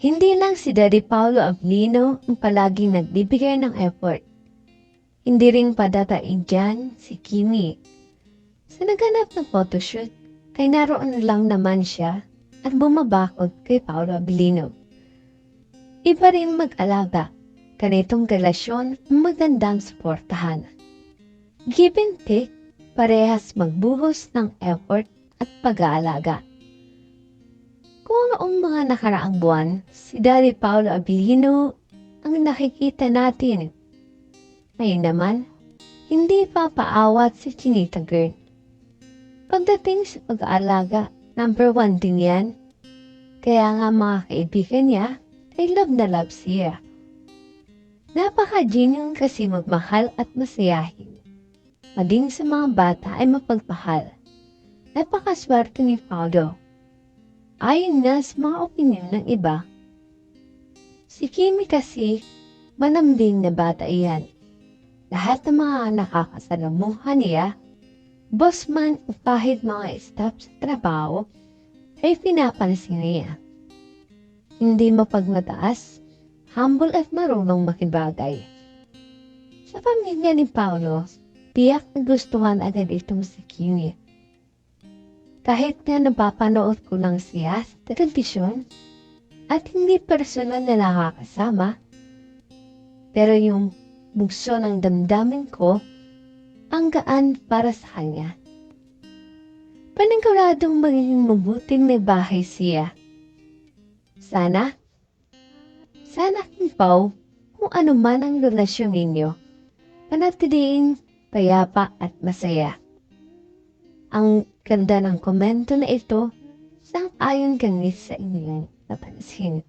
Hindi lang si Daddy Paolo Ablino ang palaging nagbibigay ng effort. Hindi rin padatain dyan si Kimi. Sa naganap ng photoshoot, ay naroon lang naman siya at bumabakod kay Paolo Abilino. Iba rin mag-alaga, ganitong relasyon ang magandang suportahan. Give and take, parehas magbuhos ng effort at pag-aalaga. Noong mga nakaraang buwan, si Daddy Paolo Abilino ang nakikita natin. Ngayon naman, hindi pa paawat si Chinita Girl. Pagdating sa pag-aalaga, number one din yan. Kaya nga mga kaibigan niya, ay love na love siya. Napaka-genuine kasi magmahal at masayahin. Maging sa mga bata ay mapagpahal. Napakaswerte ni Paulo. Ayon nga sa mga opinion ng iba, si Kimi kasi manambing na bata iyan. Lahat ng mga nakakasalamuhan niya boss man o kahit mga staff sa trabaho, ay pinapansin niya. Hindi mapagmataas, humble at marunong makibagay. Sa pamilya ni Paulo, tiyak na gustuhan agad itong si Kimi. Kahit nga napapanood ko lang siya sa telebisyon at hindi personal na nakakasama, pero yung bugso ng damdamin ko ang gaan para sa kanya. Paniguradong magiging mabuting may bahay siya. Sana, sana kimpaw kung ano man ang relasyon ninyo, panatiliin payapa at masaya. Ang ganda ng komento na ito, sang ayon kami sa inyong napansin.